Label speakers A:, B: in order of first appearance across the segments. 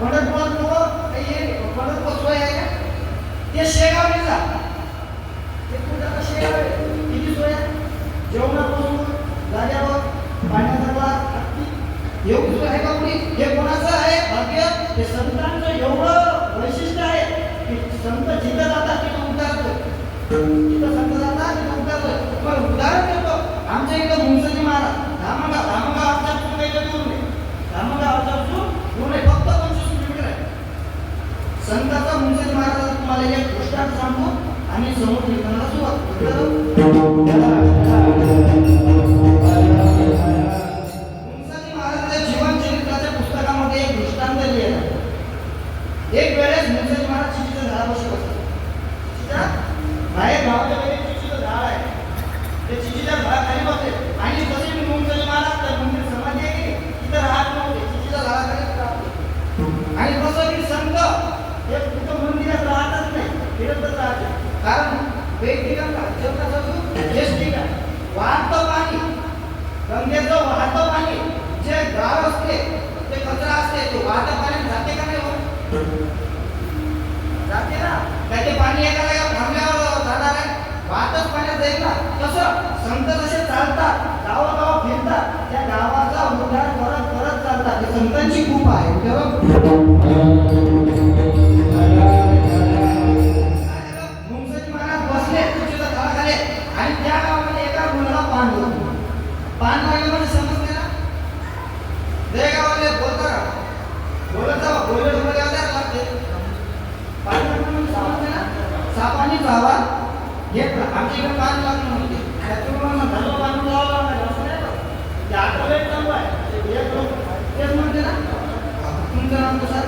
A: भडकवाद हे भडक बसवाय आहे का? ते शेगावने जा. ते कुठं शेगाव आहे. किती सोय जेवणापासून जाग्यावर पाण्याचा भाग अगदी. हे सोय आहे का कुणी हे कोणाचं आहे? भाग्य? हे संतान एक वेळेस मुंबई महाराज चिठीचं झाड बसू असतात बाहेर भावाच्या वेळेस चिठीचं झाड आहे ते चिठीच्या झाडाखाली बसले आणि जसे मी मुंबई महाराज तर मुंबई समाधी तिथं राहत नव्हते चिठीच्या झाडाखाली आणि कसं मी संत हे कारण वेगवेगळ्या जगताचा जो ज्येष्ठिक पाणी. गंगेचं वाहतं पाणी. जे गाव असते ते कचरा असते ते वाहतं पाणी जाते का नाही हो? जाते ना. त्याचे पाणी एका जागा जाणार आहे? वाहतच पाण्यात जाईल ना. तसं संत जसे चालतात गावागाव फिरतात त्या गावाचा उद्धार परत परत चालतात. संतांची खूप आहे. सापाने जावा घेतला आमच्या इकडे पाच लाख म्हणते धर्म बांधून जावं लागणार असं नाही ते आता एक चालू आहे. एक लोक तेच म्हणते ना. तुमचं नाव कसं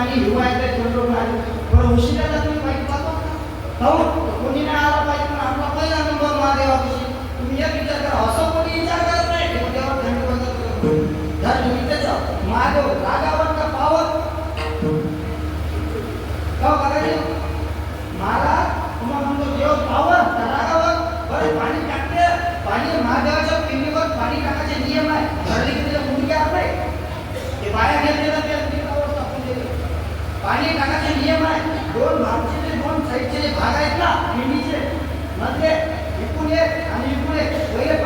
A: मागे घेऊ आहे तर छोटो भाग थोडं उशिरा तुम्ही माहिती पाहतो हो कोणी नाही आला पाहिजे पण आपला पहिला अनुभव महादेवापाशी तुम्ही एक विचार करा. असं कोणी विचार करत नाही ठेवल्यावर थंड बंद धर तुम्ही त्याचा महादेव रागावर का पावर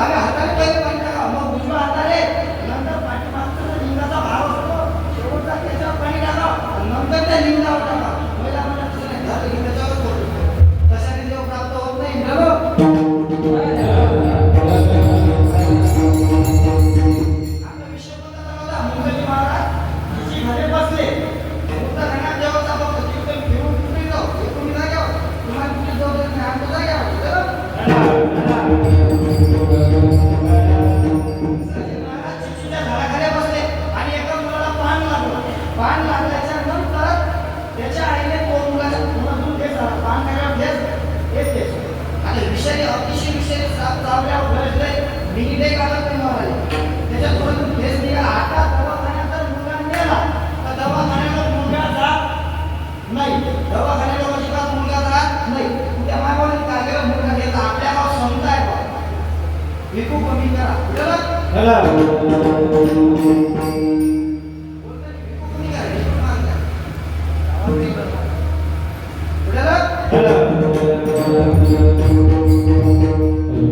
A: डाव्या हाताने तिकीटे काढत नाही मला त्याच्या तुरंत केस दिला आता दवाखान्याचा मुलगा नेला तर दवाखान्याला मुलगा जात नाही. दवाखान्याला अजिबात मुलगा जात नाही. त्या मायबाने काय केलं मुलगा घेतला आपल्या गाव समजा आहे बा. विकू कमी करा.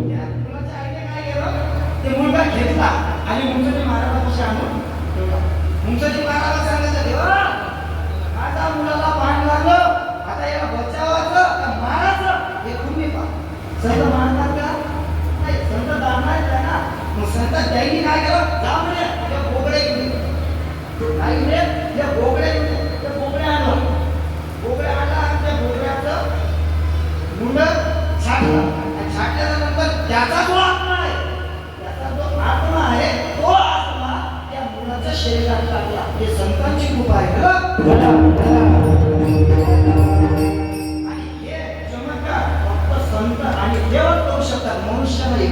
A: Yeah. आणि मुंगसजी महाराजापाशी आणून ठेवला. मुंगसजी महाराज सांगायचं, "देवा, माझ्या मुलाला पाणी लागलं, आता याला बचावायचं का मारायचं? हे तुम्ही पहा." संत मारणार का? नाही, संत दाबणार आहे ना. मग संत त्यांनी काय केलं? मुलाच्या शरीरात लागला हे संतांची कृपा आहे बरं? आणि हे चमत्कार फक्त संत आणि देवच करू शकतात मनुष्य नाही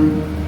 A: you.